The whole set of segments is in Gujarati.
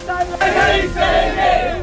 नहीं सहेंगे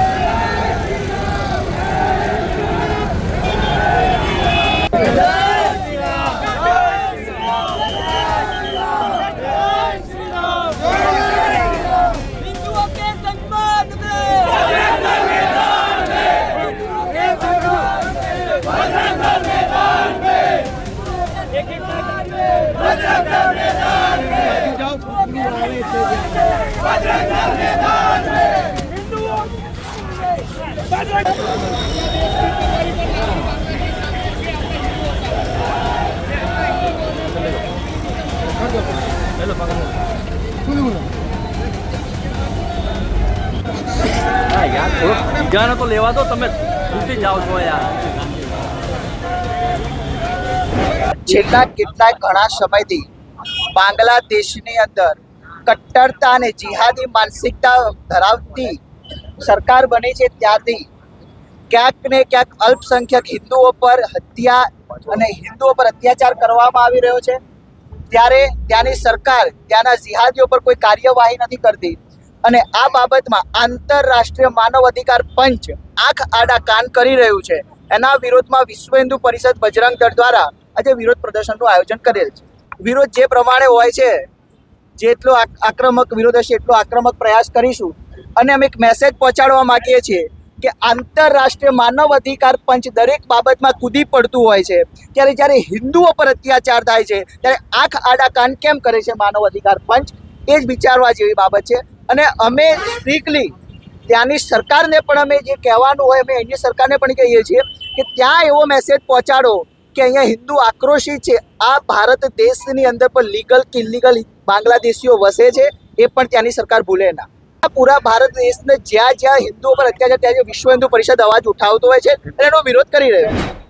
બીજાને તો લેવા દો તમે ઘૂસી જાઓ છો યાર. છેલ્લા કેટલાય ઘણા સમયથી બાંગ્લાદેશની અંદર કટ્ટરતા અને જિહાદી માનસિકતા ધરાવતી સરકાર બની છે ત્યારથી ક્યાંક ને ક્યાંક અલ્પસંખ્યક હિન્દુઓ પર હત્યા અને હિન્દુઓ પર અત્યાચાર કરવામાં આવી રહ્યો છે. ત્યારે ત્યાંની સરકાર ત્યાંના જિહાદીઓ પર કોઈ કાર્યવાહી નથી કરતી અને આ બાબતમાં આંતરરાષ્ટ્રીય માનવ અધિકાર પંચ આંખ આડા કાન કરી રહ્યું છે. એના વિરોધમાં વિશ્વ હિન્દુ પરિષદ બજરંગ દળ દ્વારા આજે વિરોધ પ્રદર્શનનું આયોજન કરેલ છે. વિરોધ જે પ્રમાણે હોય છે, જેટલો આક્રમક વિરોધ હશે, એટલો આક્રમક પ્રયાસ કરીશું. અને અમે એક મેસેજ પહોંચાડવા માંગીએ છીએ કે આંતરરાષ્ટ્રીય માનવ અધિકાર પંચ દરેક બાબતમાં કૂદી પડતું હોય છે. ત્યારે જ્યારે હિન્દુઓ પર અત્યાચાર થાય છે, ત્યારે આંખ આડા કાન કેમ કરે છે માનવ અધિકાર પંચ? એ જ વિચારવા જેવી બાબત છે. અને અમે સ્ટ્રિક્ટલી ત્યાંની સરકારને પણ અમે જે કહેવાનું હોય, અમે એની સરકારને પણ કહીએ છીએ કે ત્યાં એવો મેસેજ પહોંચાડો કે અહીંયા હિન્દુ આક્રોશી છે. આ ભારત દેશની અંદર પણ લીગલ કે ઇલીગલ બાંગ્લાદેશીઓ વસે છે. એ પણ ત્યાંની સરકાર ભૂલે ના. પૂરા ભારત દેશને જ્યાં જ્યાં હિન્દુઓ પર અત્યાચાર ત્યાં વિશ્વ હિન્દુ પરિષદ અવાજ ઉઠાવતો હોય છે અને એનો વિરોધ કરી રહ્યો છે.